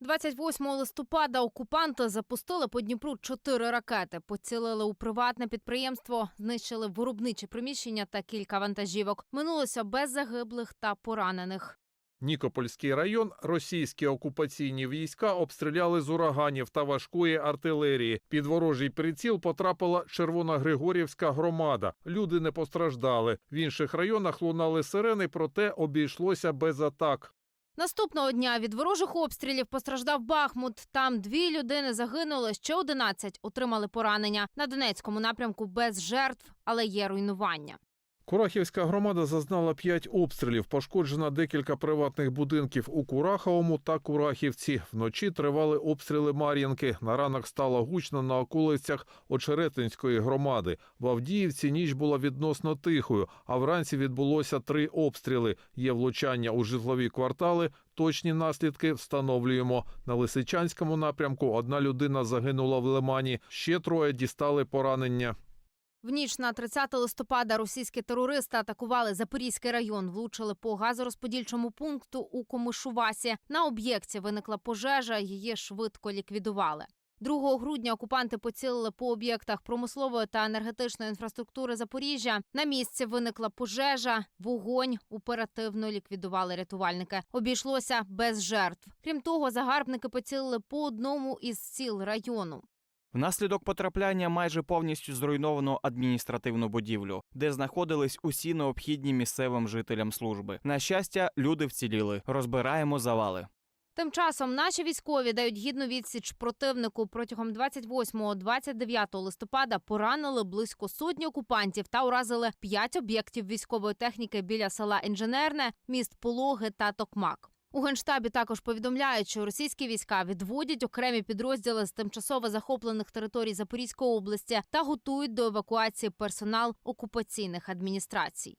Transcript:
28 листопада окупанти запустили по Дніпру чотири ракети, поцілили у приватне підприємство, знищили виробничі приміщення та кілька вантажівок. Минулося без загиблих та поранених. Нікопольський район російські окупаційні війська обстріляли з ураганів та важкої артилерії. Під ворожий приціл потрапила Червоногригорівська громада. Люди не постраждали. В інших районах лунали сирени, проте обійшлося без атак. Наступного дня від ворожих обстрілів постраждав Бахмут. Там дві людини загинули, ще 11 отримали поранення. На Донецькому напрямку без жертв, але є руйнування. Курахівська громада зазнала п'ять обстрілів. Пошкоджено декілька приватних будинків у Кураховому та Курахівці. Вночі тривали обстріли Мар'їнки. На ранок стало гучно на околицях Очеретинської громади. В Авдіївці ніч була відносно тихою, а вранці відбулося три обстріли. Є влучання у житлові квартали. Точні наслідки встановлюємо. На Лисичанському напрямку одна людина загинула в Лимані. Ще троє дістали поранення. В ніч на 30 листопада російські терористи атакували Запорізький район, влучили по газорозподільчому пункту у Комишувасі. На об'єкті виникла пожежа, її швидко ліквідували. 2 грудня окупанти поцілили по об'єктах промислової та енергетичної інфраструктури Запоріжжя. На місці виникла пожежа, вогонь оперативно ліквідували рятувальники. Обійшлося без жертв. Крім того, загарбники поцілили по одному із сіл району. Внаслідок потрапляння майже повністю зруйновано адміністративну будівлю, де знаходились усі необхідні місцевим жителям служби. На щастя, люди вціліли. Розбираємо завали. Тим часом наші військові дають гідну відсіч противнику протягом 28-29 листопада поранили близько сотні окупантів та уразили п'ять об'єктів військової техніки біля села Інженерне, міст Пологи та Токмак. У генштабі також повідомляють, що російські війська відводять окремі підрозділи з тимчасово захоплених територій Запорізької області та готують до евакуації персонал окупаційних адміністрацій.